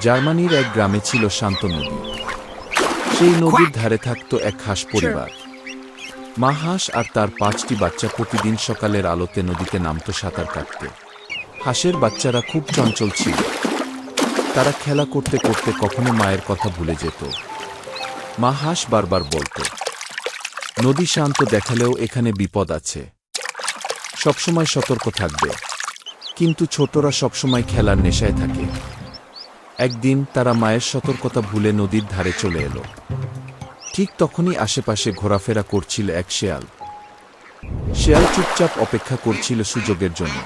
জার্মানির এক গ্রামে ছিল শান্ত নদী। সেই নদীর ধারে থাকত এক হাঁস পরিবার। মা হাঁস আর তার পাঁচটি বাচ্চা প্রতিদিন সকালের আলোতে নদীতে নামত সাঁতার কাটতে। হাঁসের বাচ্চারা খুব চঞ্চল ছিল। তারা খেলা করতে করতে কখনো মায়ের কথা ভুলে যেত। মা হাঁস বারবার বলতো নদী শান্ত দেখালেও এখানে বিপদ আছে। সবসময় সতর্ক থাকবে। কিন্তু ছোটরা সবসময় খেলার নেশায় থাকে। একদিন তারা মায়ের সতর্কতা ভুলে নদীর ধারে চলে এলো। ঠিক তখনই আশেপাশে ঘোরাফেরা করছিল এক শেয়াল। শেয়াল চুপচাপ অপেক্ষা করছিল সুযোগের জন্য।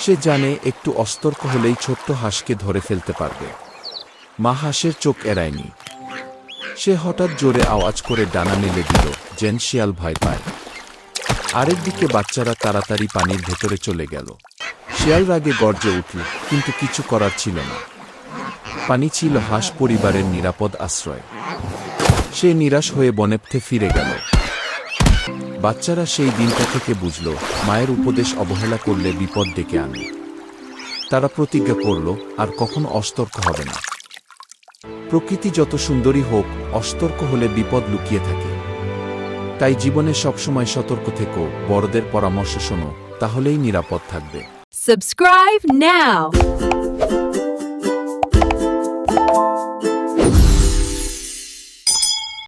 সে জানে একটু অস্তর্ক হলেই ছোট্ট হাঁসকে ধরে ফেলতে পারবে। মা হাঁসের চোখ এড়ায়নি। সে হঠাৎ জোরে আওয়াজ করে ডানা মেলে দিল, যেন শিয়াল ভয় পায়। আরেকদিকে বাচ্চারা তাড়াতাড়ি পানির ভেতরে চলে গেল। শিয়াল রাগে গর্জে উঠল, কিন্তু কিছু করার ছিল না। পানি ছিল হাঁস পরিবারের নিরাপদ আশ্রয়। সে নিরাশ হয়ে বনেপথে ফিরে গেল। বাচ্চারা সেই দিনটা থেকে বুঝল, মায়ের উপদেশ অবহেলা করলে বিপদ ডেকে আনে। তারা প্রতিজ্ঞা করল, আর কখনো অস্তর্ক হবে না। প্রকৃতি যত সুন্দরী হোক, অস্তর্ক হলে বিপদ লুকিয়ে থাকে। তাই জীবনে সবসময় সতর্ক থেকো, বড়দের পরামর্শ শোনো, তাহলেই নিরাপদ থাকবে। Subscribe now!